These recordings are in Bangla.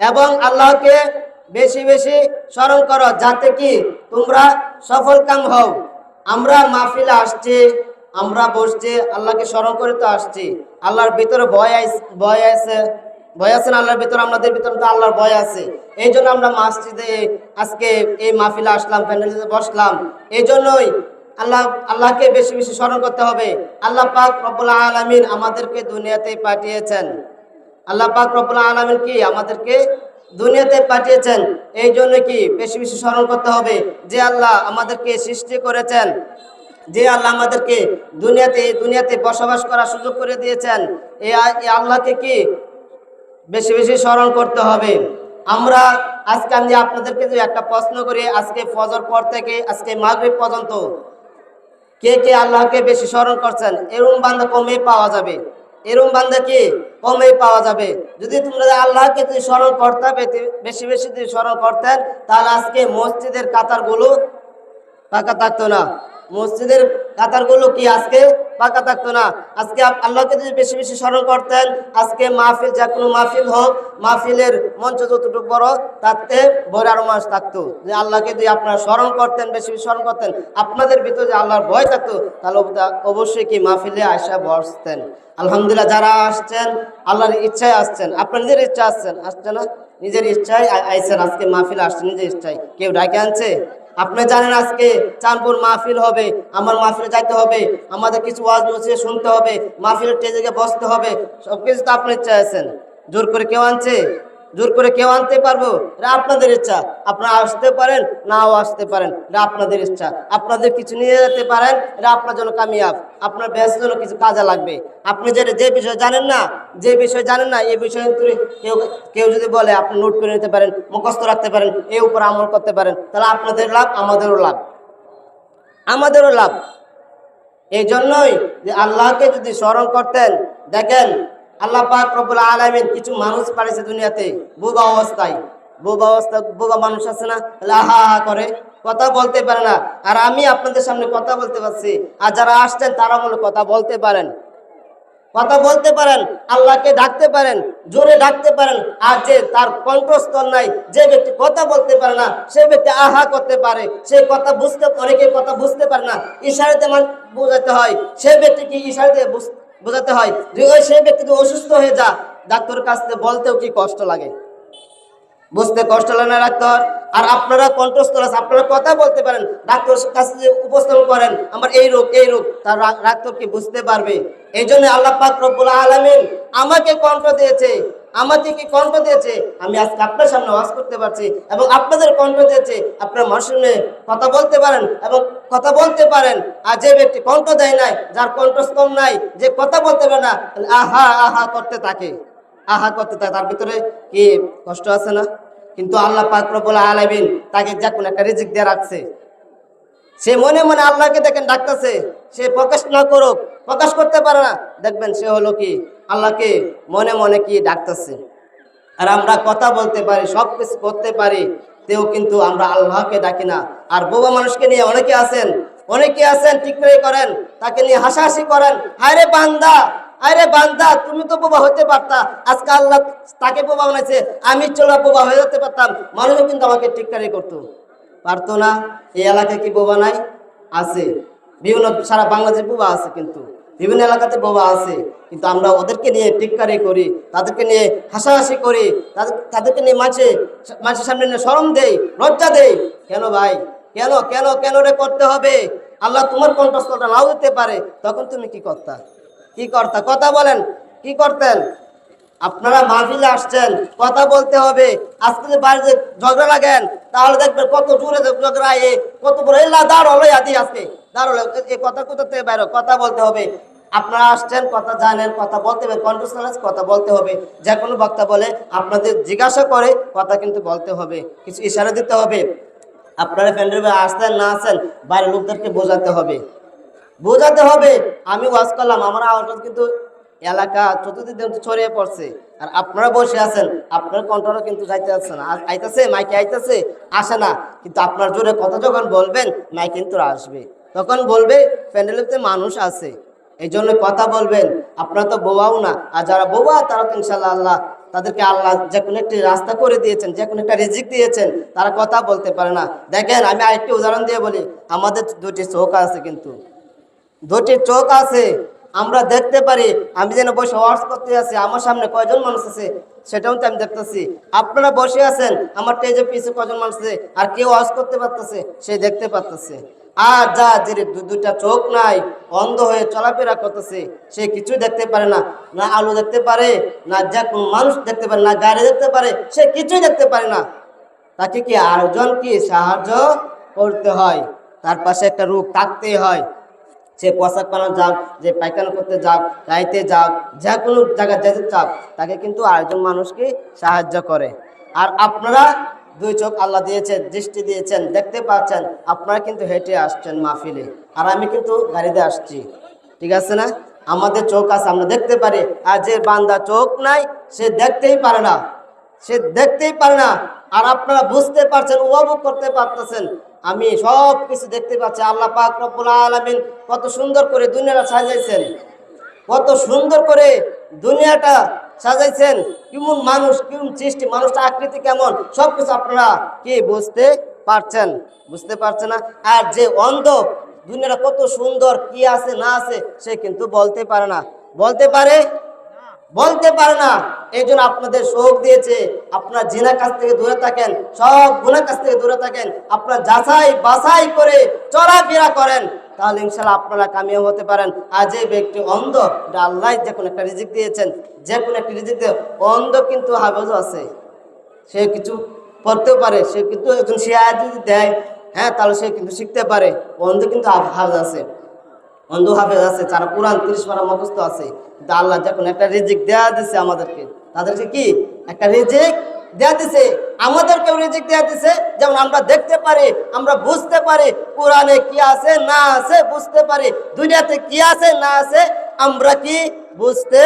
এবং আল্লাহকে বেশি বেশি স্মরণ করো যাতে কি তোমরা সফল কাম হও। আমরা মাহফিলে আসছি, আমরা বসছি, আল্লাহকে স্মরণ করে তো আসছি। আল্লাহর ভিতরে ভয় ভয় আছে ভয় আছে না? আল্লাহর ভিতরে, আমাদের ভিতরে তো আল্লাহর ভয় আছে। এই জন্য আমরা মসজিদে আজকে এই মাহফিলে আসলাম, প্যান্ডেলে বসলাম। এই জন্যই আল্লাহ, আল্লাহকে বেশি বেশি স্মরণ করতে হবে। আল্লাহ পাক রব্বুল আলামিন আমাদেরকে দুনিয়াতে পাঠিয়েছেন। আল্লাহ পাক রব্বুল কি আমাদেরকে দুনিয়াতে পাঠিয়েছেন? এই জন্য কি বেশি বেশি স্মরণ করতে হবে? যে আল্লাহ আমাদেরকে সৃষ্টি করেছেন, যে আল্লাহ আমাদেরকে দুনিয়াতে দুনিয়াতে বসবাস করার সুযোগ করে দিয়েছেন এই আল্লাহকে কি বেশি বেশি স্মরণ করতে হবে? আমরা আজকে আমি আপনাদেরকে যে একটা প্রশ্ন করি, আজকে ফজর পর থেকে, আজকে মাগরিব পর্যন্ত কে কে আল্লাহকে বেশি স্মরণ করছেন? এরম বান্দা কমে পাওয়া যাবে। এরম বান্দা কি? কমে পাওয়া যাবে। যদি তোমরা আল্লাহকে যদি স্মরণ করতে বেশি- বেশি যদি স্মরণ করতেন, তাহলে আজকে মসজিদের কাতারগুলো পাকা থাকতো না। মসজিদের কাতারগুলো কি আজকে পাকা থাকতো না? আজকে আল্লাহকে যদি বেশি বেশি স্মরণ করতেন, আজকে মাহফিল, যে কোনো মাহফিল হোক, মাহফিলের মঞ্চ যতটুকু বড় তাতে বড় আরও মাস থাকতো। যে আল্লাহকে যদি আপনারা স্মরণ করতেন, বেশি বেশি স্মরণ করতেন, আপনাদের ভিতরে যে আল্লাহর ভয় থাকতো, তাহলে অবশ্যই কি মাহফিলে আসা বসতেন। আলহামদুলিল্লাহ, যারা আসছেন, আল্লাহর ইচ্ছায় আসছেন, আপনার নিজের ইচ্ছা আসছেন, আসছে না? নিজের ইচ্ছায় আ- আইছেন, আজকে মাহফিল আসছেন, নিজের ইচ্ছায়। কেউ ডাকে আনছে? আপনি জানেন আজকে চাঁদপুর মাহফিল হবে, আমার মাহফিলে যাইতে হবে, আমাদের কিছু ওয়াজ নসিয়ে শুনতে হবে, মাহফিলের টেজে বসতে হবে সব কিছু তো আপনি চেয়েছেন জোর করে কেউ আনছে? জোর করে কেউ আনতে পারব? এটা আপনাদের ইচ্ছা। আপনারা আসতে পারেন, নাও আসতে পারেন, এটা আপনাদের ইচ্ছা। আপনাদের কিছু নিয়ে যেতে পারেন, এটা আপনার জন্য কামিয়াব। আপনার ব্যাসের জন্য কিছু কাজে লাগবে। আপনি যেটা, যে বিষয় জানেন না, যে বিষয় জানেন না এই বিষয়ে কেউ কেউ যদি বলে, আপনি নোট করে নিতে পারেন, মুখস্থ রাখতে পারেন এই উপর আমল করতে পারেন, তাহলে আপনাদের লাভ, আমাদেরও লাভ। আমাদেরও লাভ। এই জন্যই যে আল্লাহকে যদি স্মরণ করতেন, দেখেন আল্লাহ পাক রব্বুল আলামিন কিছু মানুষ পাঠিয়েছে দুনিয়াতে, বোবা অবস্থায়। বোবা অবস্থা, বোবা মানুষ আছে না? আহা করে। কথা বলতে পারে না। আর আমি আপনাদের সামনে কথা বলতে পারছি। আর যারা আসছেন, তারা মনে কথা বলতে পারেন। কথা বলতে পারেন, আল্লাহকে ডাকতে পারেন, জোরে ডাকতে পারেন। আর যে তার কণ্ঠস্থল নাই, যে ব্যক্তি কথা বলতে পারে না, সে ব্যক্তি আহা করতে পারে। সে কথা বুঝতে, অনেকে কথা বুঝতে পারে না। ইশারাতে বোঝাতে হয়। সে ব্যক্তিকে ইশারাতে বুঝ- বোঝাতে হয় যে ওই সেই ব্যক্তি যদি অসুস্থ হয়ে যা, ডাক্তারের কাছ থেকে বলতেও কি কষ্ট লাগে? বুঝতে কষ্ট লাগে না ডাক্তার? আর আপনারা কণ্ঠস্থল আছে, আপনারা কথা বলতে পারেন ডাক্তার কাছে যে উপস্থাপন করেন, আমার এই রোগ এই রোগ, তার ডাক্তার কি বুঝতে পারবে? এই জন্য আল্লাহ পাক রব্বুল আলামিন আমাকে কণ্ঠ দিয়েছে আমাকে কি কণ্ঠ দিয়েছে, আমি আজকে আপনার সামনে ওয়াজ করতে পারছি এবং আপনাদের কণ্ঠ দিয়েছে, আপনার মানুষের কথা বলতে পারেন এবং কথা বলতে পারেন। আর যে ব্যক্তি কণ্ঠ দেয় নাই, যার কণ্ঠস্থল নাই, যে কথা বলতে পারে না আহা আহা করতে থাকে। আহা করতে থাকে, তার ভিতরে কি কষ্ট আছে না? কিন্তু আল্লাহ পাক রব্বুল আলামিন তাকে যা কোন একটা রিজিক দিয়ে রাখছে। সে মনে মনে আল্লাহকে দেখেন ডাকতেছে, সে প্রকাশ না করুক, প্রকাশ করতে পারে না। দেখবেন সে হলো কি? আল্লাহকে মনে মনে কি ডাকতেছে? আর আমরা কথা বলতে পারি, সব কিছু করতে পারি, তেও কিন্তু আমরা আল্লাহকে ডাকি না। আর বোবা মানুষকে নিয়ে অনেকে আছেন অনেকে আছেন টিকরাই করেন, তাকে নিয়ে হাসাহাসি করেন, আরে বান্দা আরে বান্দা, তুমি তো বোবা হতে পারতা। আজকে আল্লাহ তাকে বোবা বানাইছে, আমি চলা বোবা হয়ে যেতে পারতাম। মানুষও কিন্তু আমাকে টিকরাই করতো। পারতো না, এই এলাকায় কি বোবা নাই? আছে। বিভিন্ন সারা বাংলাদেশে বোবা আছে কিন্তু। বিভিন্ন এলাকাতে বোবা আছে, কিন্তু আমরা ওদেরকে নিয়ে টিক্কারি করি, তাদেরকে নিয়ে হাসাহাসি করি, তাদের, তাদেরকে নিয়ে মাঝে মাঝে সামনে নিয়ে সরম দেই, লজ্জা দেই। কেন ভাই? কেন কেন কেন রে করতে হবে? আল্লাহ তোমার কণ্ঠস্থলটা নাও দিতে পারে, তখন তুমি কি করতা? কি করতা? কথা বলেন, কি করতেন? আপনারা মাহফিলে আসছেন, কথা বলতে হবে, আজকে বাড়িতে ঝগড়া লাগেন, তাহলে দেখবেন কত জোরে ঝগড়া এ কত বড় এলা দাঁড় হলো আদি আজকে। দাঁড় হলো এই কথা কোথা থেকে বাইরে কথা বলতে হবে। আপনারা আসছেন, কথা জানেন, কথা বলতে হবে কন্ট্রোল কথা বলতে হবে। যে কোনো বক্তা বলে আপনাদের জিজ্ঞাসা করে, কথা কিন্তু বলতে হবে। কিছু ইশারা দিতে হবে। আপনারা ফ্যান্ডের আসতেন না আসেন বাইরের লোকদেরকে বোঝাতে হবে। বোঝাতে হবে। আমি ওয়াজ করলাম, আমার আওয়াজ কিন্তু এলাকা চতুর্দিক ছড়িয়ে পড়ছে। আর আপনারা বসে আছেন, আপনার কন্ট্রোলও কিন্তু যাইতে আসছে না। আইতাছে, মাইকে আইতাছে, আসে না। কিন্তু আপনার জোরে কথা যখন বলবেন, মাইক কিন্তু আসবে। তখন বলবে, প্যান্ডেলেতে মানুষ আছে। এই জন্য কথা বলবেন, আপনারা তো বোবাও না। আর যারা বোবা, তারা তো ইনশাল্লাহ আল্লাহ তাদেরকে আল্লাহ যে কোনো একটি রাস্তা করে দিয়েছেন যে কোনো একটা রিজিক দিয়েছেন, তারা কথা বলতে পারে না। দেখেন, আমি আরেকটি উদাহরণ দিয়ে বলি। আমাদের দুটি চোখ আছে কিন্তু। দুটি চোখ আছে। আমরা দেখতে পারি, আমি যেন বসে ওয়ার্স করতে আছি, আমার সামনে কয়জন মানুষ আছে সেটাও তো আমি দেখতেছি। আপনারা বসে আছেন, আমার টেজে পিছু কয়জন মানুষ আছে, আর কেউ ওয়ার্স করতে পারতেছে, সে দেখতে পারতেছে। আর যা যে দুটা চোখ নাই, অন্ধ হয়ে চলাফেরা করতেছে, সে কিছু দেখতে পারে না। না আলু দেখতে পারে, না যা কোন মানুষ দেখতে পারে, না গাড়ি দেখতে পারে, সে কিছুই দেখতে পারে না। তাকে কি আরেকজন কি সাহায্য করতে হয়? তার পাশে একটা রূপ থাকতেই হয়। সে পোশাক পালন যাক, যে পায়খানা করতে যাক, গাইতে যাক, যে কোনো জায়গায় যেতে চাক, তাকে কিন্তু আরেকজন মানুষকে সাহায্য করে। আর আপনারা দুই চোখ আল্লাহ দিয়েছেন, দৃষ্টি দিয়েছেন, দেখতে পাচ্ছেন, আপনারা কিন্তু হেঁটে আসছেন মাহফিলে। আর আমি কিন্তু গাড়িতে আসছি। ঠিক আছে না? আমাদের চোখ আছে, আমরা দেখতে পারি। আর যে বান্দা চোখ নাই, সে দেখতেই পারে না। সে দেখতেই পারে না। আর আপনারা বুঝতে পারছেন, উপভোগ করতে পারতেছেন। আমি সব কিছু দেখতে পাচ্ছি। আল্লাহ পাক রব্বুল আলামিন কত সুন্দর করে দুনিয়াটা সাজাইছেন। কত সুন্দর করে দুনিয়াটা সাজাইছেন। কেমন মানুষ, কেমন সৃষ্টি, মানুষটা আকৃতি কেমন সব কিছু আপনারা কি বুঝতে পারছেন? বুঝতে পারছেন না? আর যে অন্ধ, দুনিয়াটা কত সুন্দর, কি আছে, না আছে, সে কিন্তু বলতে পারে না। বলতে পারে বলতে পারে না। এই জন্য আপনাদের শোক দিয়েছে। আপনার জিনা কাছ থেকে দূরে থাকেন, সব গুণার কাছ থেকে দূরে থাকেন। আপনার যাচাই বাছাই করে চলাফেরা করেন। তাহলে ইনশাল্লাহ আপনারা কামিয়াব হতে পারেন। আর যে ব্যক্তি অন্ধ, এটা আল্লাহ যে কোনো একটা রিজিক দিয়েছেন। যে কোনো একটা রিজিক দিয়ে অন্ধ কিন্তু হাফেজ আছে। সে কিছু পড়তেও পারে, সে কিন্তু একজন সে যদি দেয় হ্যাঁ তাহলে সে কিন্তু শিখতে পারে। অন্ধ কিন্তু হাফেজ আছে। অন্ধ হাফেজ আছে, যারা কোরআন তিরিশ পারা মুখস্থ আছে, কিন্তু আল্লাহ যখন একটা রেজিক দেয়া দিছে আমাদেরকে, তাদেরকে কি? একটা রেজিক দেয়া দিছে, আমাদেরকেও রেজিক দেয়া দিছে, যেমন আমরা দেখতে পারি, আমরা বুঝতে পারি, কোরআনে কি আছে, না আছে, বুঝতে পারি, দুনিয়াতে কি আছে, না আছে, আমরা কি বুঝতে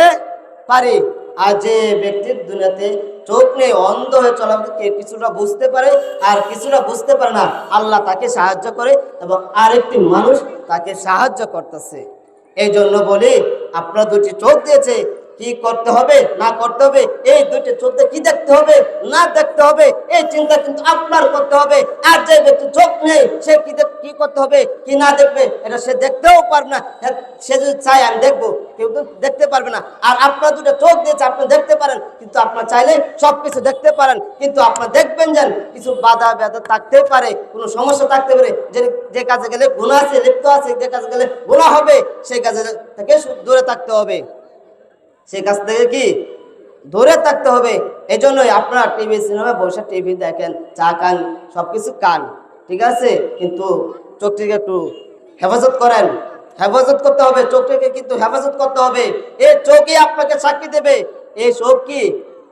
পারি? আর যে ব্যক্তির দুনিয়াতে চোখ নেই, অন্ধ হয়ে চলা কিছুটা বুঝতে পারে আর কিছুটা বুঝতে পারে না, আল্লাহ তাকে সাহায্য করে এবং আরেকটি মানুষ তাকে সাহায্য করতেছে। এই জন্য বলি, আপনার দুটি চোখ দিয়েছে, কি করতে হবে, না করতে হবে, এই দুটি চোখ কি দেখতে হবে, না দেখতে হবে, এই চিন্তা কিন্তু আপনার করতে হবে। আর যে ব্যক্তি চোখ নেই, সে কি কি করতে হবে, কি না দেখবে, এটা সে দেখতেও পারবে না, সে যদি চায় আমি দেখব। কেউ দেখতে পারবে না। আর আপনার দুটো চোখ দিয়েছে, আপনি দেখতে পারেন, কিন্তু আপনার চাইলে সব কিছু দেখতে পারেন। কিন্তু আপনার দেখবেন যেন কিছু বাধা ব্যথা থাকতেও পারে, কোনো সমস্যা থাকতে পারে। যে যে কাজে গেলে গুণা আছে, লিপ্ত আছে, যে কাজে গেলে গুণা হবে সেই কাজে থেকে দূরে থাকতে হবে। সেই কাছ থেকে কি? দূরে থাকতে হবে। এই জন্যই আপনারা টিভি সিনেমা বসে টিভি দেখেন, চা খান সব কিছু খান। ঠিক আছে? কিন্তু চোখটিকে একটু হেফাজত করেন। হেফাজত করতে হবে চোখটিকে কিন্তু হেফাজত করতে হবে। এই চোখই আপনাকে সাক্ষী দেবে। এই চোখ কি?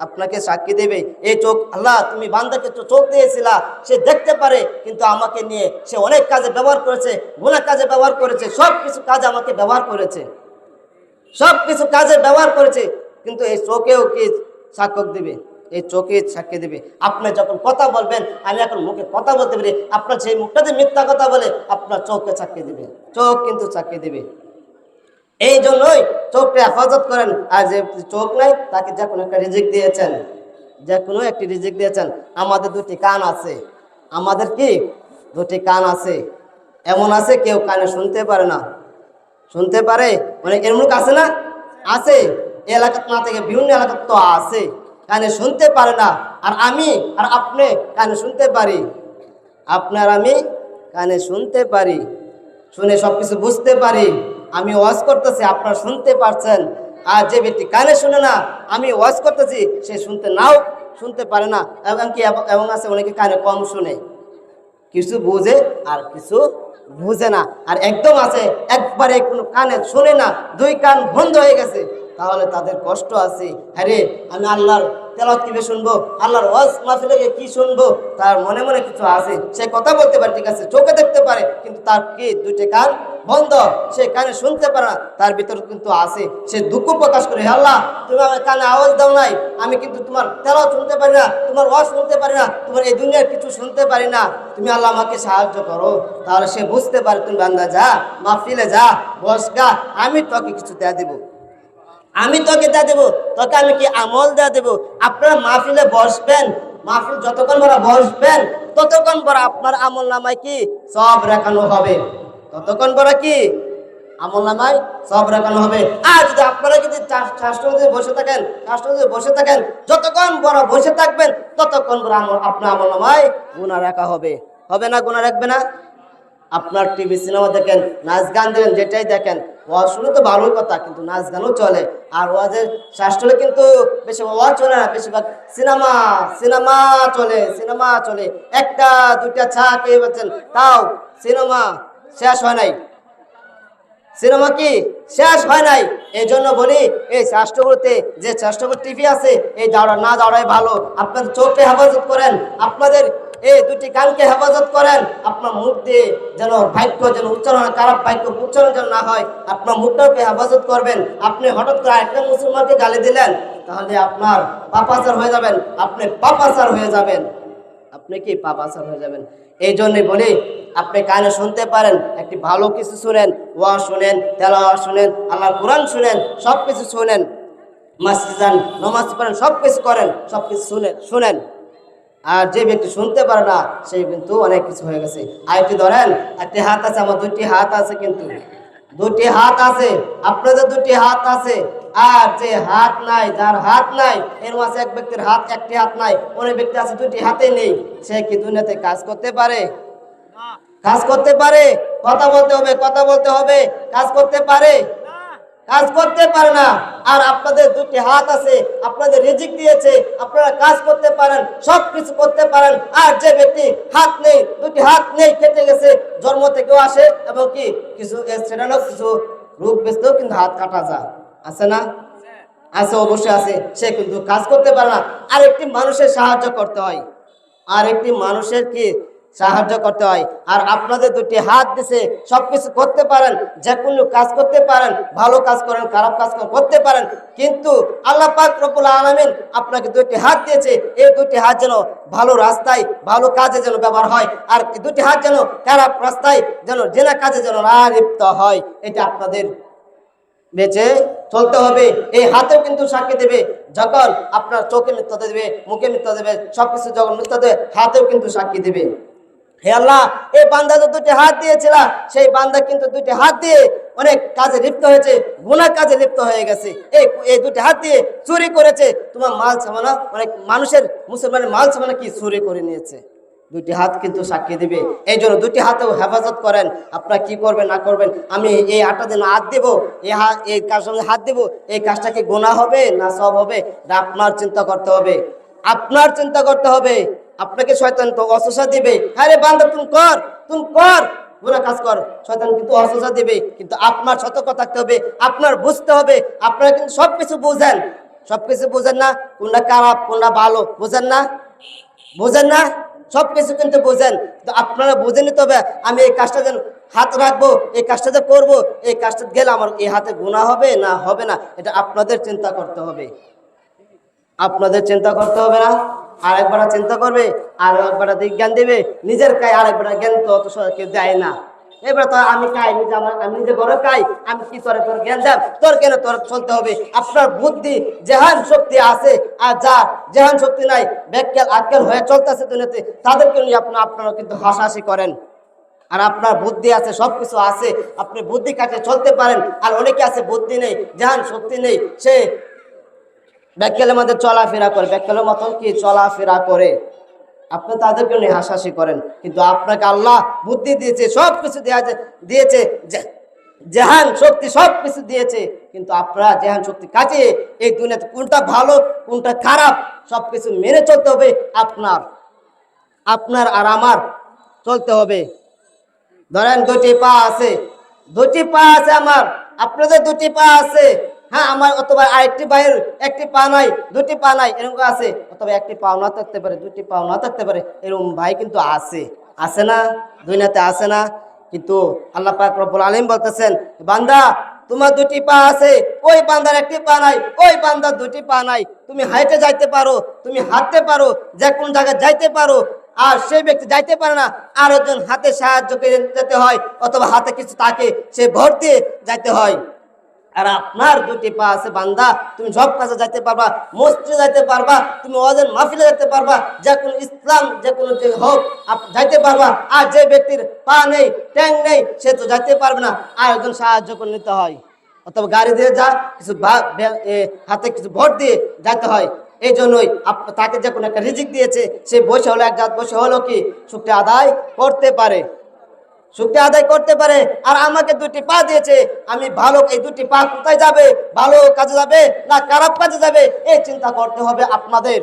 আপনাকে সাক্ষী দেবে। এই চোখ, আল্লাহ তুমি বান্দাকে চোখ দিয়েছিলা, সে দেখতে পারে, কিন্তু আমাকে নিয়ে সে অনেক কাজে ব্যবহার করেছে গুণা কাজে ব্যবহার করেছে সব কিছু কাজে আমাকে ব্যবহার করেছে। সব কিছু কাজে ব্যবহার করেছে, কিন্তু এই চোখেও কি সাক্ষক দিবে? এই চোখে সাক্ষী দেবে। আপনি যখন কথা বলবেন, আমি এখন মুখে কথা বলতে পারি, আপনার সেই মুখটাতে মিথ্যা কথা বলে, আপনার চোখকে সাক্ষী দেবে। চোখ কিন্তু সাক্ষী দেবে। এই জন্যই চোখটা হেফাজত করেন। আর যে চোখ নাই, তাকে যে কোনো একটা রিজিক দিয়েছেন, যে কোনো একটি রিজিক দিয়েছেন। আমাদের দুটি কান আছে। আমাদের কি? দুটি কান আছে। এমন আছে, কেউ কানে শুনতে পারে না। শুনতে পারে? মানে এর মুখ আছে না? আছে। এলাকা না থেকে বিভিন্ন এলাকা তো আছে। কানে শুনতে পারে না। আর আমি, আর আপনি কানে শুনতে পারি। আপনার আমি কানে শুনতে পারি। শুনে সব কিছু বুঝতে পারি। আমি ওয়াজ করতেছি, আপনারা শুনতে পারছেন। আর যে ব্যক্তি কানে শুনে না, আমি ওয়াজ করতেছি, সে শুনতে নাও শুনতে পারে না। এবং কি, এবং আছে অনেকে কানে কম শুনে। কিছু বোঝে আর কিছু বুঝে না। আর একদম আছে, একবারে কোনো কানে শোনে না, দুই কান বন্ধ হয়ে গেছে। তাহলে তাদের কষ্ট আছে। আরে আমি আল্লাহর তেলাওয়াত কীভাবে শুনব? আল্লাহর ওয়াজ মাহফিলে কি শুনব? তার মনে মনে কিছু আছে। সে কথা বলতে পারে, ঠিক আছে, চোখে দেখতে পারে, কিন্তু তার কি দুইটি কান বন্ধ? সে কানে শুনতে পারে না, তার ভিতরে কিন্তু আছে। সে দুঃখ প্রকাশ করে আল্লাহ, তুমি আমার কানে আওয়াজ দাও নাই, আমি কিন্তু তোমার তেলাওয়াত শুনতে পারি না, তোমার ওয়াজ শুনতে পারি না, তোমার এই দুনিয়ার কিছু শুনতে পারি না। তুমি আল্লাহ আমাকে সাহায্য করো, তাহলে সে বুঝতে পারে, তুমি বান্দা যা, মাহফিলে যা, বস গা, আমি তোকে কিছু দেয়া দেবো। আমি তোকে দিয়ে দেবো, তোকে আমি কি আমল দিয়ে দেবো? আপনারা মাহফিলে বসবেন। মাহফিল যতক্ষণ বড় বসবেন, ততক্ষণ বড় আপনার আমল নামায় কি? সব রাখানো হবে। ততক্ষণ বড় কি? আমল নামায় সব রাখানো হবে। আর যদি আপনারা যদি বসে থাকেন শাস্ত্রতে বসে থাকেন, যতক্ষণ বড় বসে থাকবেন, ততক্ষণ বড় আমল, আপনার আমল নামায় গুণা রাখা হবে। হবে না গুণা রাখবে না? আপনার টিভি, সিনেমা দেখেন, নাচ গান দেখেন যেটাই দেখেন, ওয়াজ শুনে তো ভালোই কথা, কিন্তু নাচ গানও চলে। আর ওয়াজের শাস্ত্রে কিন্তু বেশি, ওয়াজ চলে না, বেশিরভাগ সিনেমা সিনেমা চলে সিনেমা চলে। একটা, দুইটা চা কে বলছেন তাও সিনেমা শেষ হয় নাই। সিনেমা কি শেষ হয় নাই? এই জন্য বলি, এই রাষ্ট্রগুলোতে যে রাষ্ট্রগুলো টিভি আছে, এই দাঁড়া না দাঁড়ায় ভালো। আপনাদের চোখে হেফাজত করেন, আপনাদের এই দুটি কানকে হেফাজত করেন। আপনার মুখ দিয়ে যেন বাক্য যেন উচ্চারণ খারাপ বাক্য উচ্চারণ যেন না হয়, আপনার মুখটাকে হেফাজত করবেন। আপনি হঠাৎ করে একটা মুসলমানকে গালি দিলেন, তাহলে আপনার পাপাচার হয়ে যাবেন। আপনি পাপাচার হয়ে যাবেন। আপনি কি পাপাচার হয়ে যাবেন? এই জন্যই বলি, আপনি কানে শুনতে পারেন, একটি ভালো কিছু শুনেন, ওয়া শুনেন তেলাওয়া শুনেন আল্লাহ কোরআন শুনেন সব কিছু শুনেন মাসিদ যান, নমাজ পড়েন সব কিছু করেন সব কিছু শুনেন শুনেন। আর যে ব্যক্তি শুনতে পারে না সেই কিন্তু অনেক কিছু হয়ে গেছে। আর একটি ধরেন একটি হাত আছে আমার দুটি হাত আছে কিন্তু। দুটি হাত আছে আপনাদের দুটি হাত আছে। আর যে হাত নাই যার হাত নাই এর মাঝে এক ব্যক্তির হাত একটি হাত নাই অনেক ব্যক্তি আছে দুটি হাতে নেই। সে কি দুনিয়াতে কাজ করতে পারে? কাজ করতে পারে? কথা বলতে হবে কথা বলতে হবে। কাজ করতে পারে? কাজ করতে পারে না। আর আপনাদের দুটি হাত আছে, আপনাদের রিজিক দিয়েছে, আপনারা কাজ করতে পারেন সব কিছু করতে পারেন, আর যে ব্যক্তি হাত নেই, দুটি হাত নেই, কেটে গেছে, জন্ম থেকেও আসে, এবং কি, কিছু কিছু রোগ বেসতেও কিন্তু হাত কাটা যায়। আছে না? আছে, অবশ্যই আছে। সে কিন্তু কাজ করতে পারে না। আর একটি মানুষের সাহায্য করতে হয়। আর একটি মানুষের কি সাহায্য করতে হয়। আর আপনাদের দুটি হাত দিছে, সবকিছু করতে পারেন, যে কোনো কাজ করতে পারেন, ভালো কাজ করেন, খারাপ কাজ করতে পারেন। কিন্তু আল্লাহ পাক রব্বুল আলামিন আপনাকে দুটি হাত দিয়েছে, এই দুটি হাত যেন ভালো রাস্তায়, ভালো কাজে যেন ব্যবহার হয়, আর দুটি হাত যেন খারাপ রাস্তায়, যেন জেনা কাজে যেন না লিপ্ত হয়, এটা আপনাদের বেঁচে চলতে হবে। এই হাতেও কিন্তু সাক্ষী দেবে, যখন আপনার চোখে মিথ্যা দেবে, মুখে মিথ্যা দেবে, সবকিছু যখন মিথ্যা দেবে, হাতেও কিন্তু সাক্ষী দেবে। হে আল্লাহ, এই বান্দা তো দুটি হাত দিয়েছিল, সেই বান্দা কিন্তু দুটি হাত দিয়ে অনেক কাজে লিপ্ত হয়েছে গুণা কাজে লিপ্ত হয়ে গেছে। এই এই দুটি হাত দিয়ে চুরি করেছে, তোমার মাল সামানা অনেক মানুষের, মুসলমানের মাল সামানা কি চুরি করে নিয়েছে? দুটি হাত কিন্তু সাক্ষী দিবে। এই জন্য দুটি হাতেও হেফাজত করেন। আপনারা কি করবেন, না করবেন, আমি এই আটটা দিন হাত দেব, এই হাত এই কাজ সঙ্গে হাত দেব, এই কাজটা কি গোনা হবে, না সব হবে? আপনার চিন্তা করতে হবে। আপনার চিন্তা করতে হবে। আপনাকে শয়তান তো অসুসা দিবে। আরে বান্দা তুমি কর তুমি কর। গুণা কাজ কর। শয়তান কিন্তু অসুসা দিবে। কিন্তু আপনার সতর্ক থাকতে হবে, আপনার বুঝতে হবে, আপনারা কিন্তু সব কিছু বোঝেন। সব কিছু বোঝেন না? কোনটা খারাপ, কোনটা ভালো, বোঝেন না? বোঝেন না? সব কিছু কিন্তু বোঝেন। তো আপনারা বুঝে নিতে হবে, আমি এই কাজটা যেন হাত রাখব, এই কাজটা যে করব, এই কাজটা গেলে আমার এই হাতে গুণা হবে না হবে না? এটা আপনাদের চিন্তা করতে হবে। আপনাদের চিন্তা করতে হবে না? আরেকবার চিন্তা করবে, আর একবার জ্ঞান দেবে। নিজের কাই আরেকবার জ্ঞান তো অত কেউ দেয় না। এবার তো আমি কাই, নিজে আমার, আমি নিজে ঘরে কাই, আমি কি করে তোর জ্ঞান দেব? তোর কেন তোর চলতে হবে? আপনার বুদ্ধি জেহান শক্তি আছে আর যা জেহান শক্তি নাই ব্যাককেল আজকাল হয়ে চলতেছে দুনিয়াতে, তাদেরকে নিয়ে আপনার আপনারা কিন্তু হাসাহাসি করেন। আর আপনার বুদ্ধি আছে সব কিছু আছে, আপনি বুদ্ধি কাটে চলতে পারেন। আর অনেকে আছে বুদ্ধি নেই জাহান শক্তি নেই, সে ব্যাককেলের মধ্যে চলাফেরা করে। ব্যাককেলের মতন কি চলাফেরা করে? আপনি তাদেরকে নিয়ে হাসাহাসি করেন। কিন্তু আপনাকে আল্লাহ বুদ্ধি দিয়েছে সব কিছু দিয়েছে জেহান শক্তি সব কিছু দিয়েছে। কিন্তু আপনারা জেহান শক্তি কাজে এই দুনিয়াতে কোনটা ভালো, কোনটা খারাপ সব কিছু মেনে চলতে হবে আপনার। আপনার আর আমার চলতে হবে। ধরেন দুটি পা আছে। দুটি পা আছে আমার। আপনাদের দুটি পা আছে। হ্যাঁ আমার অথবা আরেকটি ভাইয়ের একটি পা নাই, দুটি পা নাই, এরকম আছে। অথবা একটি পাও না থাকতে পারে, দুটি পাও না থাকতে পারে, এরকম ভাই কিন্তু আছে। আছে না? দুনিয়াতে আছে না? কিন্তু আল্লাহ পাক রব্বুল আলিম বলতেছেন, বান্দা, তোমার দুটি পা আছে, ওই বান্দার একটি পা নাই, ওই বান্দার দুটি পা নাই। তুমি হাইটে যাইতে পারো, তুমি হাঁটতে পারো, যে কোন জায়গায় যাইতে পারো, আর সেই ব্যক্তি যাইতে পারে না আর একজন হাতে সাহায্য করে যেতে হয়, অথবা হাতে কিছু তাকে সে ভোট দিয়ে যাইতে হয়। আর আপনার দুটি পা আছে, বান্দা। তুমি সব কাজে যাইতে পারবা, মসজিদে যাইতে পারবা, তুমি ওদের মাহফিলে যেতে পারবা, যে কোনো ইসলাম, যে কোনো যে হোক যাইতে পারবা। আর যে ব্যক্তির পা নেই, ট্যাং নেই, সে তো যাইতে পারবে না। আর একজন সাহায্য করে নিতে হয়। অথবা গাড়ি দিয়ে যা, কিছু হাতে কিছু ভোট দিয়ে যাইতে হয়। এই জন্যই তাকে যে কোনো একটা রিজিক দিয়েছে, সে বসে হলো, এক জাত বসে হলো কি? সুখটা আদায় করতে পারে। শুক্রিয়া আদায় করতে পারে। আর আমাকে দুটি পা দিয়েছে। আমি ভালো এই দুটি পা কোথায় যাবে? ভালো কাজে যাবে না খারাপ কাজে যাবে? এই চিন্তা করতে হবে আপনাদের।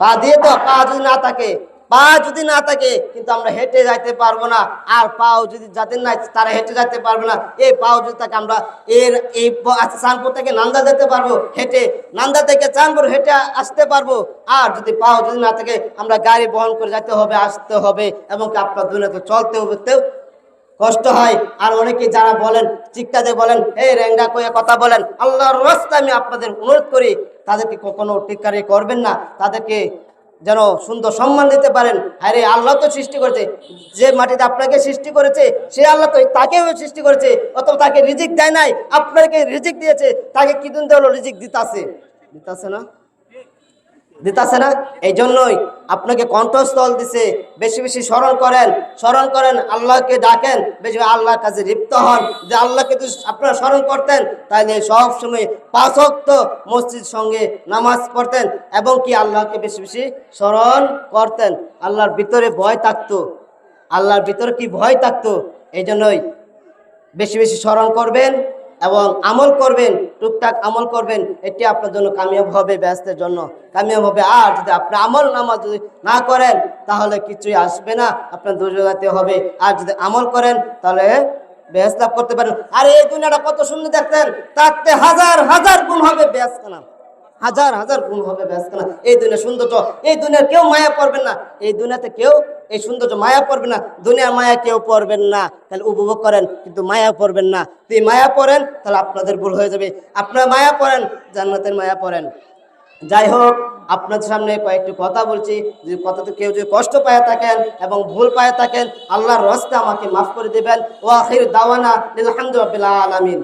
পা দিয়ে তো পা যদি না থাকে পা যদি না থাকে, কিন্তু আমরা হেঁটে যাইতে পারব না। আর পাও যদি যাদের নাই, তারা হেঁটে যাইতে পারবে না। এই পাও যদি থাকে, আমরা এর এই চাঁদপুর থেকে নান্দা যেতে পারব, হেঁটে। নান্দা থেকে চাঁদপুর হেঁটে আসতে পারব। আর যদি পাও যদি না থাকে, আমরা গাড়ি বহন করে যেতে হবে, আসতে হবে এবং আপনার দুনিয়াতে চলতে হবে কষ্ট হয়। আর অনেকে যারা বলেন দিয়ে বলেন এই রেঙ্গা কয়ে কথা বলেন। আল্লাহর রাস্তা আমি আপনাদের অনুরোধ করি, তাদেরকে কখনো টিকারি করবেন না। তাদেরকে যেন সুন্দর সম্মান দিতে পারেন। আরে আল্লাহ তো সৃষ্টি করেছে। যে মাটিতে আপনাকে সৃষ্টি করেছে, সে আল্লাহ তো তাকেও সৃষ্টি করেছে। অথবা তাকে রিজিক দেয় নাই, আপনাকে রিজিক দিয়েছে। তাকে কি হলো রিজিক দিতাছে। দিতাছে না? দিতাছে না? এই জন্যই আপনাকে কণ্ঠস্থল দিছে। বেশি বেশি স্মরণ করেন। স্মরণ করেন, আল্লাহকে ডাকেন। বেশি আল্লাহর কাছে লিপ্ত হন। যে আল্লাহকে যদি আপনারা স্মরণ করতেন, তাহলে সব সময় পাঁচক্ত মসজিদ সঙ্গে নামাজ পড়তেন এবং কি আল্লাহকে বেশি বেশি স্মরণ করতেন। আল্লাহর ভিতরে ভয় থাকতো। আল্লাহর ভিতরে কি ভয় থাকতো? এই জন্যই বেশি বেশি স্মরণ করবেন। এবং আমল করবেন, টুকটাক আমল করবেন, এটি আপনার জন্য কামিয়াব হবে ব্যস্তের জন্য। কামিয়াব হবে। আর যদি আপনি আমল নামাজ যদি না করেন, তাহলে কিছুই আসবে না, আপনার দুর্যোগাতে হবে। আর যদি আমল করেন, তাহলে বেহেস লাভ করতে পারেন। আর এই দুনিয়াটা কত সুন্দর দেখতেন, তাতে হাজার হাজার গুণ হবে বেহেস কানা হাজার হাজার গুণ হবে ব্যস্তানা এই দুনিয়া সৌন্দর্য এই দুনিয়ার কেউ মায়া করবেন না। এই দুনিয়াতে কেউ এই সৌন্দর্য মায়া পড়বে না দুনিয়ার মায়া কেউ পড়বেন না। তাহলে উপভোগ করেন, কিন্তু মায়া পড়বেন না। যদি মায়া পড়েন, তাহলে আপনাদের ভুল হয়ে যাবে। আপনারা মায়া পড়েন, জান্নাতের মায়া পড়েন। যাই হোক, আপনাদের সামনে কয়েকটি কথা বলছি। যদি কথাতে কেউ যদি কষ্ট পায় থাকেন এবং ভুল পায় থাকেন, আল্লাহর রস্তে আমাকে মাফ করে দেবেন। ও আখির দাওয়ানা আলহামদুলিল্লাহ আলামিন।